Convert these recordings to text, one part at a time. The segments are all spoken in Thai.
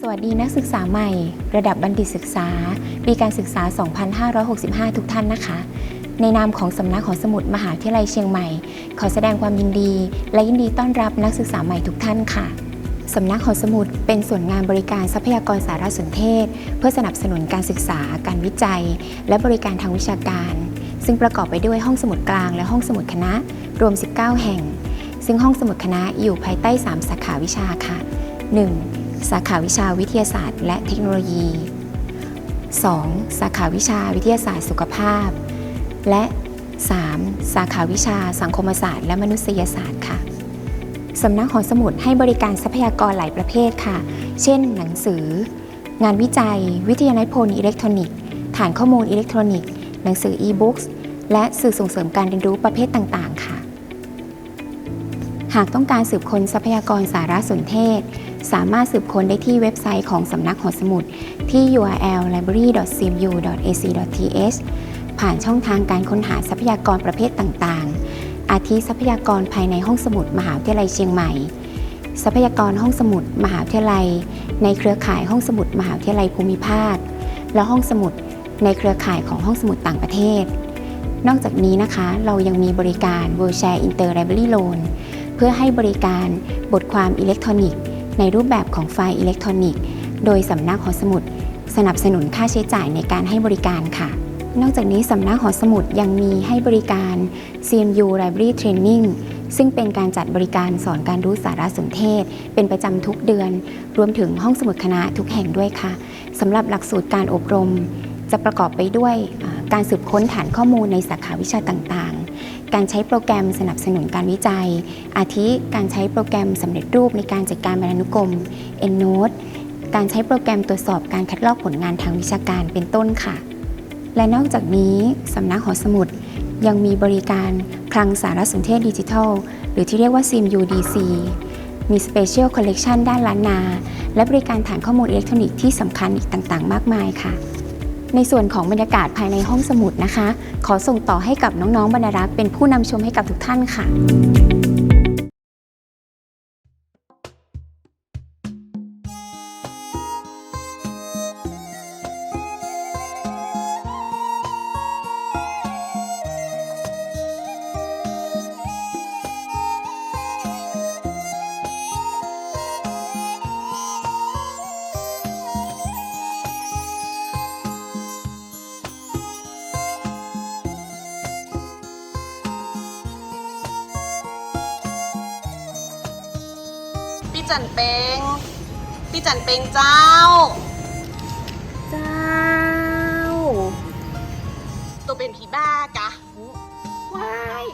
สวัสดีนักศึกษาใหม่ ระดับบัณฑิตศึกษา ปีการศึกษา 2565 ทุกท่านนะคะ ในนามของสำนักหอสมุดมหาวิทยาลัยเชียงใหม่ ขอแสดงความยินดี และยินดีต้อนรับนักศึกษาใหม่ทุกท่านค่ะสำนักหอสมุดเป็นส่วนงานบริการทรัพยากรสารสนเทศ เพื่อสนับสนุนการศึกษา การวิจัย และบริการทางวิชาการ ซึ่งประกอบไปด้วยห้องสมุดกลางและห้องสมุดคณะ รวม 19 แห่ง ซึ่งห้องสมุดคณะอยู่ภายใต้ 3 สาขาวิชาค่ะ 1. สาขาวิชาวิทยาศาสตร์ และเทคโนโลยี 2. สาขาวิชาวิทยาศาสตร์สุขภาพ และ 3. สาขาวิชาสังคมศาสตร์ และมนุษยศาสตร์ค่ะสำนักหอสมุดให้บริการทรัพยากรหลายประเภทค่ะ เช่น หนังสือ งานวิจัย วิทยานิพนธ์อิเล็กทรอนิกส์ ฐานข้อมูลอิเล็กทรอนิกส์ หนังสือ e-books และสื่อส่งเสริมการเรียนรู้ประเภทต่าง ๆ ค่ะ หากต้องการสืบค้นทรัพยากรสารสนเทศ สามารถสืบค้นได้ที่เว็บไซต์ของสำนักหอสมุด ที่ url library.cmu.ac.th ผ่านช่องทางการค้นหาทรัพยากรประเภทต่างๆ อาทิทรัพยากรภายในห้องสมุดมหาวิทยาลัยเชียงใหม่ ทรัพยากรห้องสมุดมหาวิทยาลัย ในเครือข่ายห้องสมุดมหาวิทยาลัยภูมิภาค และห้องสมุดในเครือข่ายของห้องสมุดต่างประเทศ นอกจากนี้นะคะ เรายังมีบริการ World Share Inter Library Loan เพื่อให้บริการบทความอิเล็กทรอนิกส์ ในรูปแบบของไฟล์อิเล็กทรอนิกส์ โดยสำนักหอสมุด สนับสนุนค่าใช้จ่ายในการให้บริการค่ะ นอกจากนี้สำนักหอสมุดยังมีให้บริการ CMU Library Training ซึ่งเป็นการจัดบริการสอนการรู้สารสนเทศ เป็นประจำทุกเดือน รวมถึงห้องสมุดคณะทุกแห่งด้วยค่ะสำหรับหลักสูตรการอบรม จะประกอบไปด้วยการสืบค้นฐานข้อมูลในสาขาวิชาต่างๆ การใช้โปรแกรมสนับสนุนการวิจัย อาทิการใช้โปรแกรมสำเร็จรูปในการจัดการบรรณุกรม EndNote การใช้โปรแกรมตรวจสอบการคัดลอกผลงานทางวิชาการเป็นต้นค่ะ และนอกจากนี้สำนักหอสมุดยังมีบริการคลังสารสนเทศดิจิทัล หรือที่เรียกว่า CMU DC มี Special Collection ด้านล้านนา และบริการฐานข้อมูลอิเล็กทรอนิกส์ที่สำคัญอีกต่างๆ มากมายค่ะ ในส่วนของบรรยากาศภายในห้องสมุดนะคะ ขอส่งต่อให้กับน้องๆบรรณารักษ์เป็นผู้นำชมให้กับทุกท่านค่ะ จันเปงพี่จันเปงเจ้า เจ้า ตัวเป็นผีบ้ากะว้าย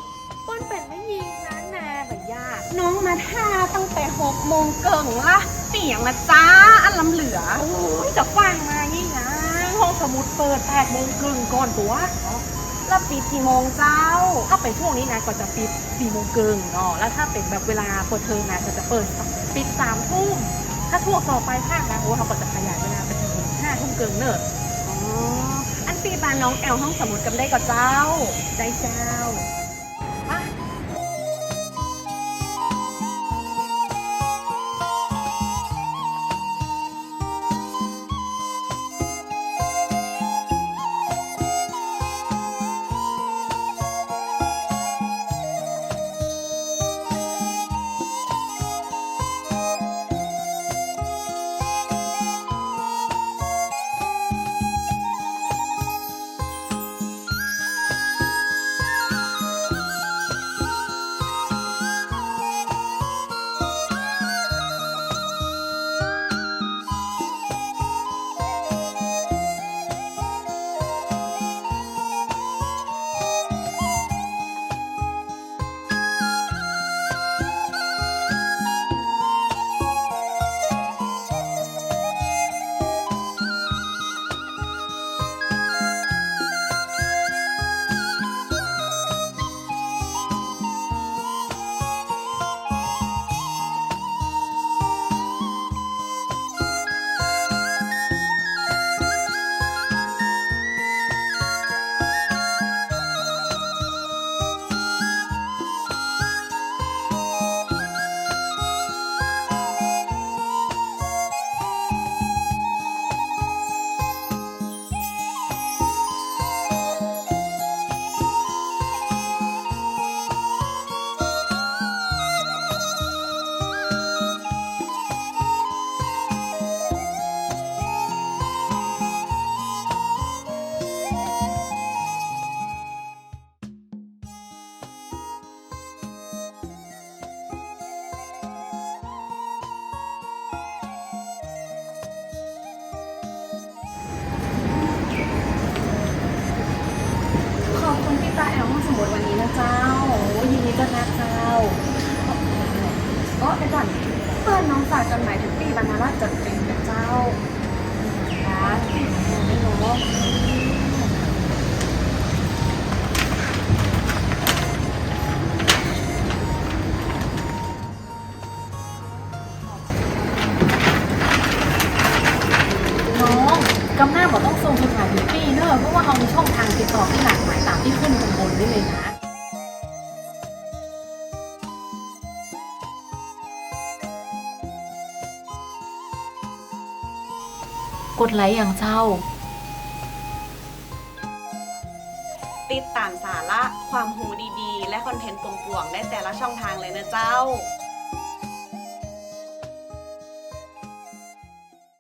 ป้นเป็นไม่ยิงนะนาแบบยาก น้องมาท่าตั้งแต่หกโมงเกิงละเสียงนะจ้าอันลำเหลือ โอ้ยจะฟังมายี่นะห้องสมุดเปิดแปดโมงครึ่งก่อนตัวแล้วปิดกี่โมงเจ้า ถ้าเป็นช่วงนี้นะก็จะปิดสี่โมงครึ่งเนาะแล้วถ้าเป็นแบบเวลาเปิดเทอมนะก็จะเปิด ปิดสามทุ่มถ้าช่วงต่อไปภาคนะโอ้เขาก็จะขยายเวลาไปถึงห้าทุ่มเกินเนอะอ๋ออันปีบานน้องแอลห้องสมุดกันได้กับเจ้า ได้เจ้ามา ดวันนี้นะเจ้าโอ้ยินดีต้อนรับเจ้าก็ไปก่อนเพื่อนน้องฝากจดหมายถึงปีบรรณราชจัดเป็นนะเจ้าค่ะไม่รู้น้องกำหน้าบอกต้องส่งจดหมายถึงปีเนอะเพราะว่าเรามีช่องทางติดต่อที่หลากหลาย ได้เลยนะกดไลค์อย่างเจ้า ติดตามสาระความหูดีๆ และคอนเทนต์ป่วงๆได้แต่ละช่องทางเลยนะเจ้า